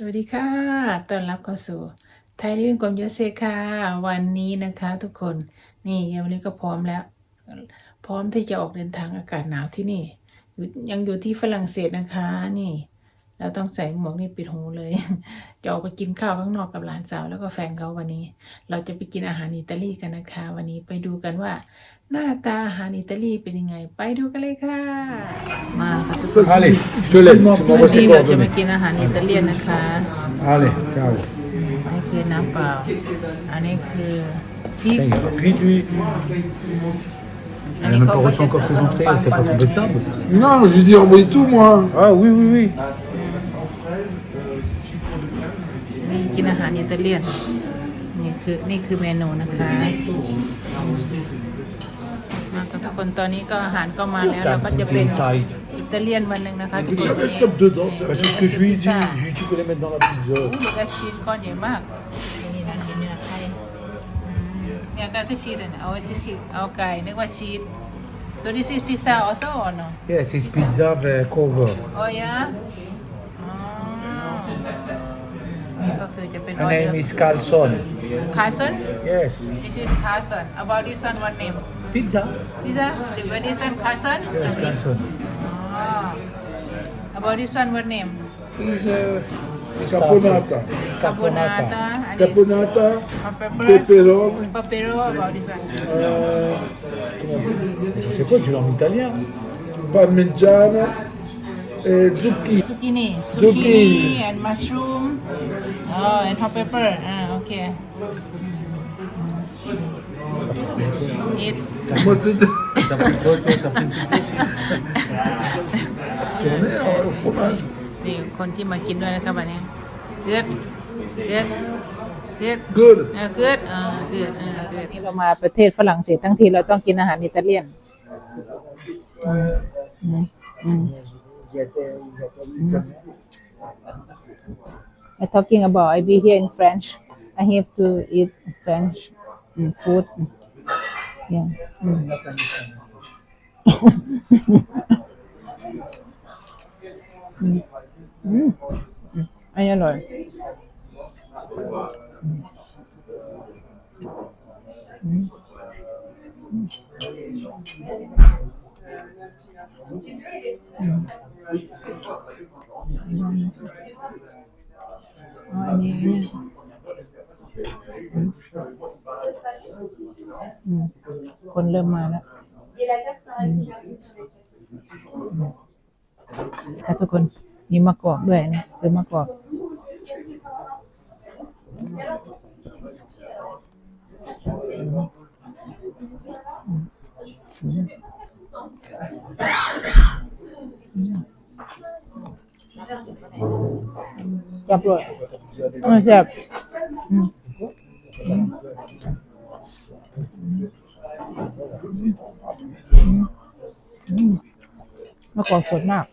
สวัสดีค่ะต้อนรับเข้าสู่ไทยลิวิ่งกลมโยเซค่ะ วันนี้นะคะทุกคน นี่ยังวันนี้ก็พร้อมแล้ว พร้อมที่จะออกเดินทางอากาศหนาวที่นี่ ยังอยู่ที่ฝรั่งเศสนะคะ นี่ เราต้องใส่หมวกนี่ปิดหูเลย จะออกไปกินข้าวข้างนอกกับหลานสาวแล้วก็แฟนเขาวันนี้ เราจะไปกินอาหารอิตาลีกันนะคะ วันนี้ไปดูกันว่า หน้าตาอาหารอิตาลีเป็นยังไง ไปดูกันเลยค่ะ มาค่ะทุกคน Allez, je te laisse, tu วัน m'envoies นี้ tes เราจะมา coordonnées. กินอาหารอิตาเลียนนะคะ Allez, ciao. อันนี้คือน้ำเปล่า อันนี้คือพริก Putain, il est rapide lui. อัน Il นี้ a même เขา pas ก็ reçu จะ encore ใส่ ses ขนม entrées, ปัง c'est ปั pas ง tombé de table. Non, je lui dis envoyez tout moi. Ah oui, oui, oui. หารอิตาเลียน นี่คือนี่คือเมนูนะคะ มากับทุกคนตอนนี้ก็อาหารก็มาแล้วแล้วก็จะเป็น Inside. อิตาเลียนวันหนึ่งนะคะทุก Il คน y a วัน le นี้ top dedans. c'est Bah, c'est ce que je lui ai dit. Je lui ai dit qu'on les mette dans la pizza. อู้ลูกกระชีสก้อนใหญ่มากนี่นั่นเนื้อไก่อืมเนี่ยก็คือชีสอะนะเอาจะชีสเอาไก่นึกว่าชีส so this is pizza also or no Yes, it's pizza with cover. Oh yeah to Japan. My name is Carlson. Carson? Yes. This is Carson. About this one, what name? Pizza? Pizza? The what is one Carson? Yes, Carlson. Oh. About this one, what name? Pizza. uh, Caponata. Carbonata. Caponata, Peperon. pepperoni, about this one. Uh, eh, Je sais pas, tu l'as en italien. parmigiana, et zucchini. zucchini Zucchini. zucchini and mushroom oh and hot pepper ah okay eat Moi c'est de T'as pris quoi, toi T'as pris une pizza tourner au fromage. นี่คนที่มากินด้วยนะครับวันนี้เกิดเกิดเกิด Good. เออเกิดเออเกิดเออเกิดนี่เรามาประเทศฝรั่งเศสทั้งทีเราต้องกินอาหารอิตาเลียนอืมอืมอืม Mm. I'm talking about I be here in French. I have to eat French food. Yeah. Mm. mm. Mm. I don't know. Mm. Mm. อันนี้อันนี้อืมอืมคนเริ่มมาแล้ว ค่ะทุกคนมีมะกอกด้วยนะคือมะกอกจั บเลยไม่แซ่บอืมอืมอืมมะกอกสดมาก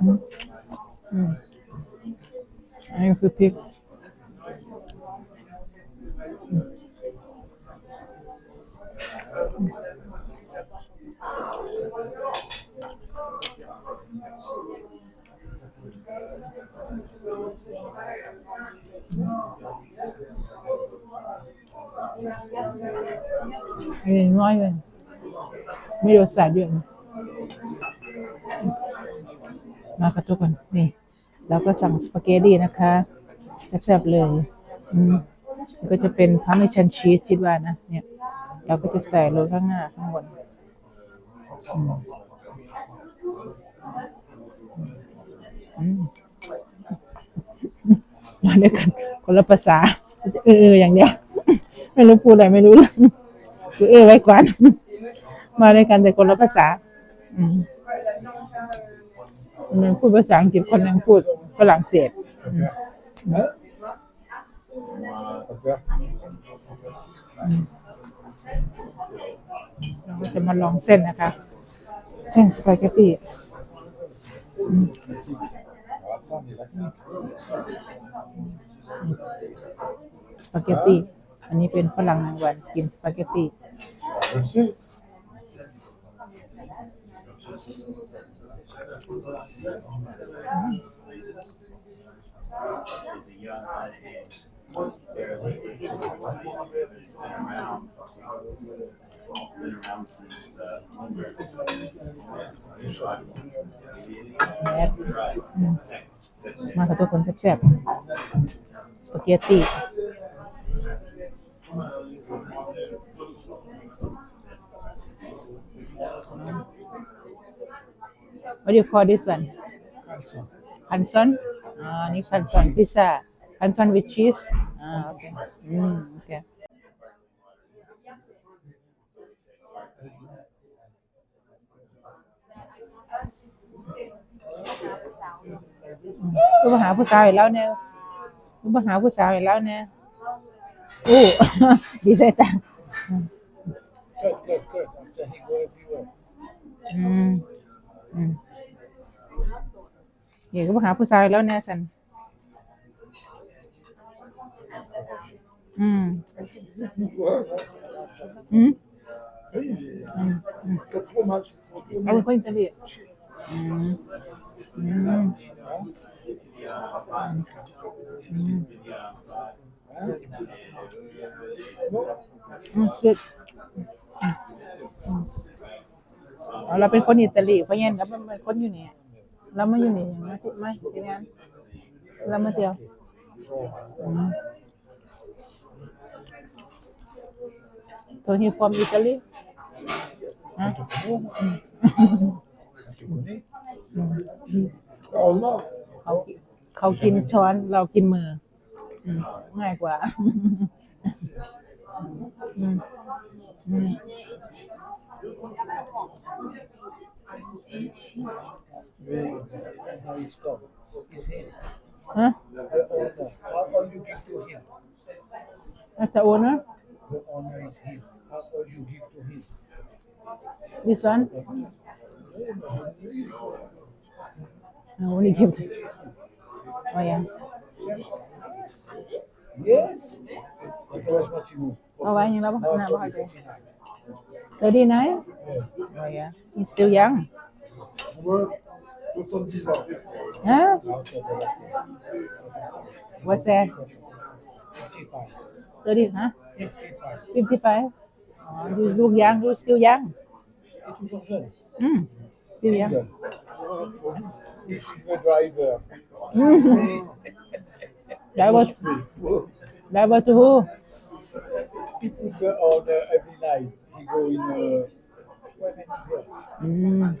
อืมอืมอันนี้คือพริก อันนี้น้อยเลยไม่รสชาติเยอะนะมาค่ะทุกคนนี่ เราก็สั่งสปาเกตตี้นะคะแซ่บๆเลยอืมก็จะเป็นพาร์เมชันชีสคิดว่านะเนี่ย เราก็จะใส่ลงข้างหน้าข้างบนอืมมาด้วยกัน คนละภาษาเออเอออย่างเดียว ไม่รู้พูดอะไรไม่รู้เรื่อง คือเออไว้ก่อน มาด้วยกันแต่คนละภาษา อืมคนหนึงพูดภาษาอังกฤษคนหนึงพูดฝรั่งเศสอืมเราก็จะมาลองเส้นนะคะ เส้นสปาเกตตี้สปาเกตตี้ อันนี้เป็นฝรั่งนางวันกินสปาเกตตี้ Merci. แมสอืมมากับตัวคนแซ่บๆสปาเกตตี้ What do you call this one? Hanson? Ah, ni hanson pizza. Hanson with cheese. Ah, okay. Mm, okay. ก็มาหาผู้สาวอีกแล้วเนี่ยก็มาหาผู้สาวอีกแล้วเนี่ยอู้ดีใจจัง Cut, cut, cut. After he go everywhere. อืมอืม เดี๋ยวก็หาผู้สาวอีกแล้วเนี่ยสันอืม Quoi อืม Oui, quatre fromages. เอาเป็นคนอิตาลีอืมอืมอืม Non อืมสุดอืมอืมอ๋อ เราเป็นคนอิตาลีเพราะงั้นเราเป็นคนอยู่นี่เรามาอยู่นี่มาที่มาที่งานเรามาเที่ยวอืม So he from Italy? ฮะ Tu connais Alors là, เขาเขากินช้อนเรากินมืออืมง่ายกว่าอืมอืม mais now he's come. He's here. ฮะ The owner. How all you give to him? That's the owner The owner is him. How all you give to him? this one no only give oh yeah Yes. Otherwise, what's you? เอาไว้ยังรับหน้า Now บ่ it's เข้าใจ only 30 nine Yeah. oh yeah he's still young ouais, 70 ans. Huh Outside the last what's that 55. 30 huh 55. 55 oh you look young you still young C'est toujours jeune. mm still young. This is the driver. that was that was who He put the order every night. He go in. Uh, mm.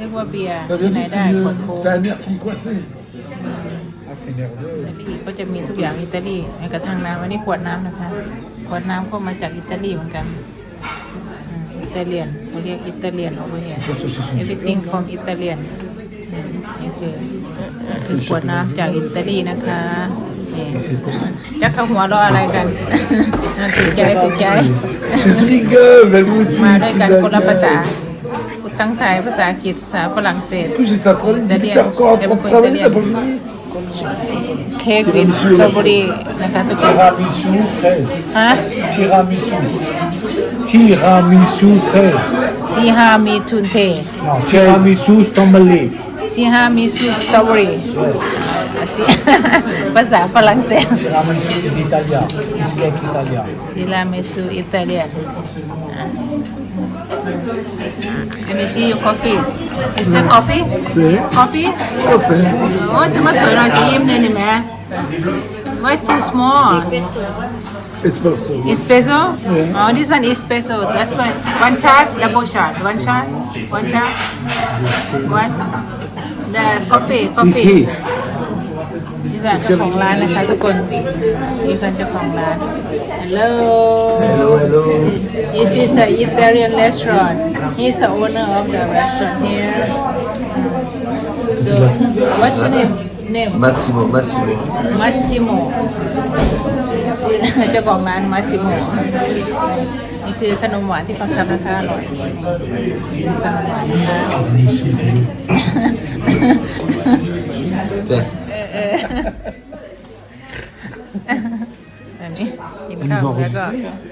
นึกว่าเบียร์ Ça ที่ vient ไหน du ได้ขวดโค้ก c'est un nerf qui est coincé. ah, c'est nerveux. อิตาลีก็จะมีทุกอย่างอิตาลีแม้กระทั่งน้ำอันนี้ขวดน้ำนะคะ ขวดน้ำก็มาจากอิตาลีเหมือนกันอืมอิตาเลียนเขาเรียกอิตาเลียน over here everything from Italian อืมนี่คือคือขวดน้ำจากอิตาลีนะคะนี่จะเข้าหัวเราะอะไรกัน ถูกใจถูกใจ Je rigole, mais vous aussi. มาด้วย tu กัน l'as คนละ dit. ภาษาพูด ทั้งไทยภาษาอังกฤษภาษาฝรั่งเศส Du coup, j'étais en train de dire, Italien. t'es encore en train de travailler, t'as pas fini เค้กวินสตรอเบอรี่นะคะทุกคน Tiramisu fraise. ฮะ Tiramisu. Tiramisu fraise. ซีฮามีทุนเท Non, tiramisu stromboli. ซีฮามีซูสตรอเบอรี่ Yes. ภาษาฝรั่งเศส Tiramisu is Italian. It's cake Italian. ซิลาเมซูอิตาเลียนเอเมซี่ยูคอฟฟี่ is it coffee C'est coffee parfait. โอ้จะมาถอยหน่อยสิยิ้มเลยนี่แม่ why is too small Espresso. espresso oh this one is espresso that's why one shot double shot one shot one shot one the coffee It's coffee here. นี่แหละเจ้าของร้านนะคะทุกคนนี่คือเจ้าของร้าน Hello Hello, hello. This is a Italian restaurant He's the owner of the restaurant here So what's your name name Massimo, Massimo. Massimo เจ้าของร้านมาสิโม นี่คือขนมหวานที่เขาทำนะคะอร่อยนี่คือขนมหวานนะคะ Tiens. เอออันนี้กินข้าวแล้วก็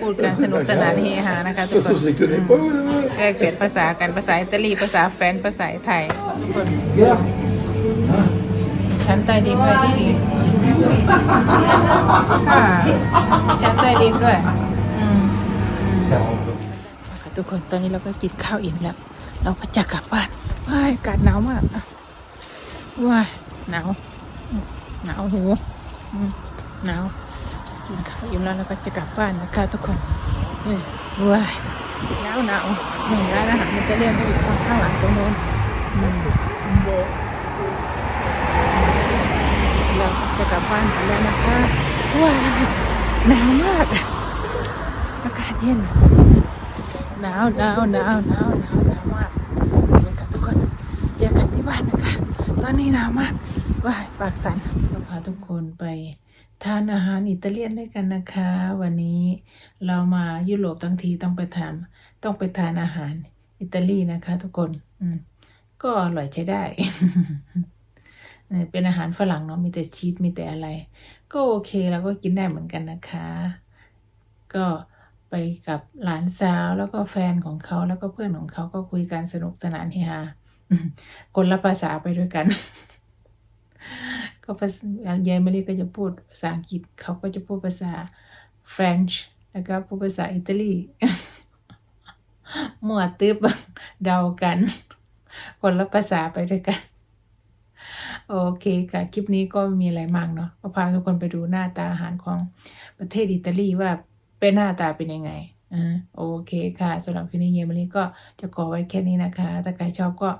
พูดกันสนุกสนานเฮฮานะคะทุก Ça, ค ça, น je les connais pas, là. แลกเปลี่ยนภาษากันภาษาอิตาลีภาษาแฟรนซ์ภาษาไทยทุกคนชั้นใต้ดินด้วยดีดีค่ะชั้นใต้ดินด้วยอืมค่ะ ทุกคนตอนนี้เราก็กินข้าวอิ่มแล้ว เราก็จะกลับบ้านว้ายอากาศหนาวมากว้ายหนาวหนาวหูหนาวกินข้าวอิ่มแล้วเราก็จะกลับบ้านนะคะทุกคนเฮ้ยว้ายหนาวหนาวหนึ่งร้านอาหารมันจะเรียกไปอยู่ฝั่งข้างหลังตรงโน้นเราจะกลับบ้านกันแล้วนะคะว้ายหนาวมาก เย็นหนาวหนาวหนาวหนาวหนาวหนาวมากเจอกันทุกคนเจอกันที่บ้านนะคะ ตอนนี้หนาวมากว้ายปากสั่นเราพาทุกคนไปทานอาหารอิตาเลียนด้วยกันนะคะ วันนี้เรามายุโรปทั้งทีต้องไปทานต้องไปทานอาหารอิตาลีนะคะ ทุกคนอืมก็อร่อยใช้ได้เป็นอาหารฝรั่งเนาะมีแต่ชีสมีแต่อะไร ก็โอเคเราก็กินได้เหมือนกันนะคะ ก็ ไปกับหลานสาวแล้วก็แฟนของเขาแล้วก็เพื่อนของเขาก็คุยกันสนุกสนานเฮฮาคนละภาษาไปด้วยกัน ก็ภาษายายมารีก็จะพูดภาษาอังกฤษเขาก็จะพูดภาษา French แล้วก็พูดภาษาอิตาลีมั่วตึบเดากัน คนละภาษาไปด้วยกัน โอเคค่ะ คลิปนี้ก็ม่มีอะไรมากเนาะก็พาทุกคนไปดูหน้าตาอาหารของประเทศอิตาลีว่า เป็นหน้าตาเป็นยังไงอ่าโอเคค่ะสำหรับคลิปนี้เยมลีก็จะขอไว้แค่นี้นะคะ ถ้าใครชอบก็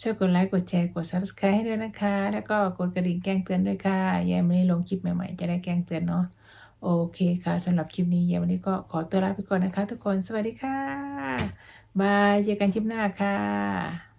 ช่วยกดไลค์กดแชร์กด subscribe ให้ด้วยนะคะ แล้วก็กดกระดิ่งแจ้งเตือนด้วยค่ะเยมลีลงคลิปใหม่ๆ จะได้แจ้งเตือนเนาะโอเคค่ะสำหรับคลิปนี้เยมลีก็ขอตัวลาไปก่อนนะคะ ทุกคนสวัสดีค่ะบายเจอกันคลิปหน้าค่ะ